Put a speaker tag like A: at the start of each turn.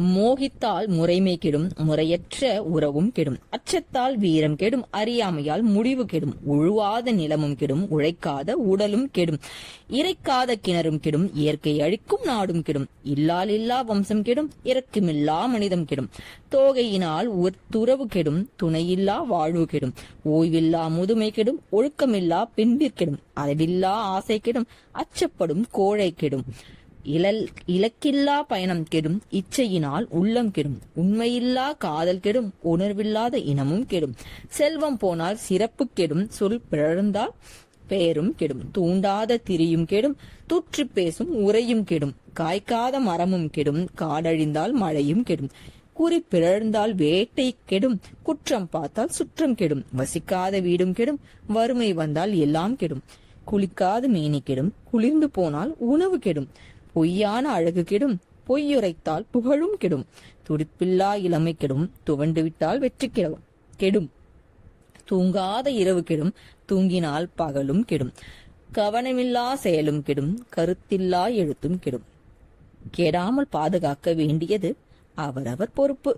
A: மோகித்தால் முறைமை கெடும் முறையற்ற உறவும் கெடும். அச்சத்தால் வீரம் கெடும் அறியாமையால் முடிவு கெடும். உழுவாத நிலமும் கெடும் உழைக்காத உடலும் கெடும். இறைக்காத கிணறும் கெடும் இயற்கை அழிக்கும் நாடும் கெடும். இல்லால் இல்லா வம்சம் கெடும் இறக்குமில்லா மனிதம் கெடும். தோகையினால் துறவு கெடும் துணையில்லா வாழ்வு கெடும். ஓய்வில்லா முதுமை கெடும் ஒழுக்கமில்லா பின்பிற்கெடும் அளவில்லா ஆசை கெடும் அச்சப்படும் கோழை கெடும். இழல் இலக்கில்லா பயணம் கெடும் இச்சையினால் உள்ளம் கெடும் உண்மையில்லா காதல் கெடும் உணர்வில்லாத இனமும் கெடும். செல்வம் போனால் சிறப்பு கெடும் சொல் பிறந்தால் பெயரும் கெடும். தூண்டாத திரியும் கெடும் துற்றி பேசும் உரையும் கெடும். காய்க்காத மரமும் கெடும் காடழிந்தால் மழையும் கெடும். குறி பிறழ்ந்தால் வேட்டை கெடும் குற்றம் பார்த்தால் சுற்றம் கெடும். வசிக்காத வீடும் கெடும் வறுமை வந்தால் எல்லாம் கெடும். குளிக்காத மேனி கெடும் குளிர்ந்து போனால் உணவு கெடும். பொய்யான அழகு கெடும் பொய்யுரைத்தால் புகழும் கெடும் துடிப்பில்லா இளமை கெடும் துவண்டு விட்டால் வெற்றி கெடும் கெடும். தூங்காத இரவு கெடும் தூங்கினால் பகலும் கெடும். கவனமில்லா செயலும் கெடும் கருத்தில்லா எழுத்தும் கெடும். கெடாமல் பாதுகாக்க வேண்டியது அவரவர் பொறுப்பு.